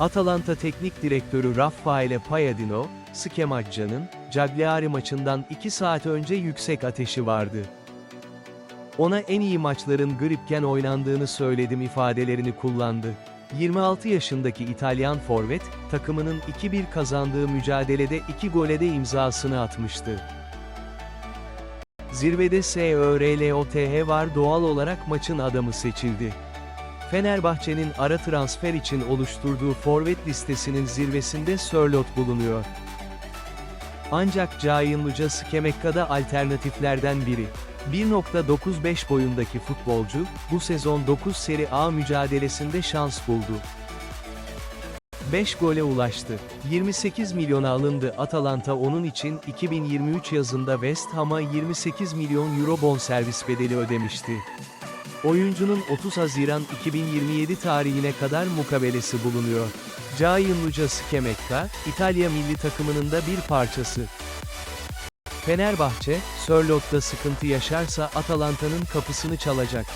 Atalanta Teknik Direktörü Raffaele Palladino, Skemaccia'nın, Cagliari maçından 2 saat önce yüksek ateşi vardı. Ona en iyi maçların gripken oynandığını söyledim ifadelerini kullandı. 26 yaşındaki İtalyan forvet, takımının 2-1 kazandığı mücadelede 2 gole de imzasını atmıştı. Zirvede SÖRLOTH var doğal olarak maçın adamı seçildi. Fenerbahçe'nin ara transfer için oluşturduğu forvet listesinin zirvesinde Sörlot bulunuyor. Ancak Cayınlıca Skemekka'da alternatiflerden biri. 1.95 boyundaki futbolcu, bu sezon 9 Seri A mücadelesinde şans buldu. 5 gole ulaştı. 28 milyona alındı Atalanta onun için 2023 yazında West Ham'a 28 milyon euro bonservis bedeli ödemişti. Oyuncunun 30 Haziran 2027 tarihine kadar mukabelesi bulunuyor. Cayınluca Skemekka, İtalya milli takımının da bir parçası. Fenerbahçe, Sörlot'ta sıkıntı yaşarsa Atalanta'nın kapısını çalacak.